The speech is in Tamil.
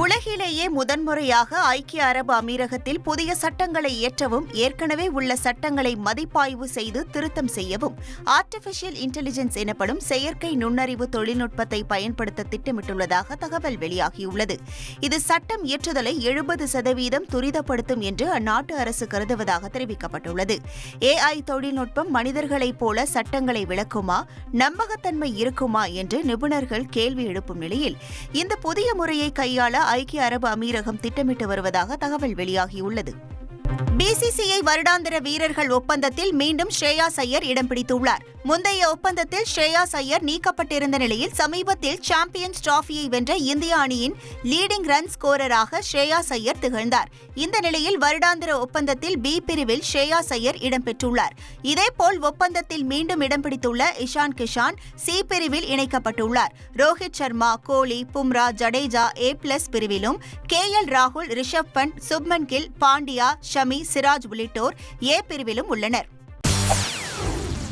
உலகிலேயே முதன்முறையாக ஐக்கிய அரபு அமீரகத்தில் புதிய சட்டங்களை இயற்றவும் ஏற்கனவே உள்ள சட்டங்களை மதிப்பாய்வு செய்து திருத்தம் செய்யவும் ஆர்டிபிஷியல் இன்டெலிஜென்ஸ் எனப்படும் செயற்கை நுண்ணறிவு தொழில்நுட்பத்தை பயன்படுத்த திட்டமிட்டுள்ளதாக தகவல் வெளியாகியுள்ளது. இது சட்டம் இயற்றுதலை எழுபது சதவீதம் துரிதப்படுத்தும் என்று அந்நாட்டு அரசு கருதுவதாக தெரிவிக்கப்பட்டுள்ளது. ஏஐ தொழில்நுட்பம் மனிதர்களைப் போல சட்டங்களை விளக்குமா நம்பகத்தன்மை இருக்குமா என்று நிபுணர்கள் கேள்வி எழுப்பும் நிலையில் இந்த புதிய முறையை கையாள ஐக்கிய அரபு அமீரகம் திட்டமிட்டு வருவதாக தகவல் வெளியாகியுள்ளது. பிசிசிஐ வருடாந்திர வீரர்கள் ஒப்பந்தத்தில் மீண்டும் ஸ்ரேயாஸ் ஐயர் இடம் பிடித்துள்ளார். முந்தைய ஒப்பந்தத்தில் ஸ்ரேயாஸ் ஐயர் நீக்கப்பட்டிருந்த நிலையில் சமீபத்தில் சாம்பியன்ஸ் டிராஃபியை வென்ற இந்திய அணியின் லீடிங் ரன் ஸ்கோரராக ஸ்ரேயாஸ் ஐயர் திகழ்ந்தார். இந்த நிலையில் வருடாந்திர ஒப்பந்தத்தில் பி பிரிவில் ஸ்ரேயாஸ் ஐயர் இடம்பெற்றுள்ளார் இதேபோல் ஒப்பந்தத்தில் மீண்டும் இடம் பிடித்துள்ள இஷான் கிஷான் சி பிரிவில் இணைக்கப்பட்டுள்ளார். ரோஹித் சர்மா கோலி பும்ரா ஜடேஜா ஏ பிளஸ் பிரிவிலும் கே எல் ராகுல் ரிஷப் பண்ட் சுப்மன் கில் பாண்டியா ஷமி சிராஜ் உள்ளிட்டோர் ஏ பிரிவிலும் உள்ளனர்.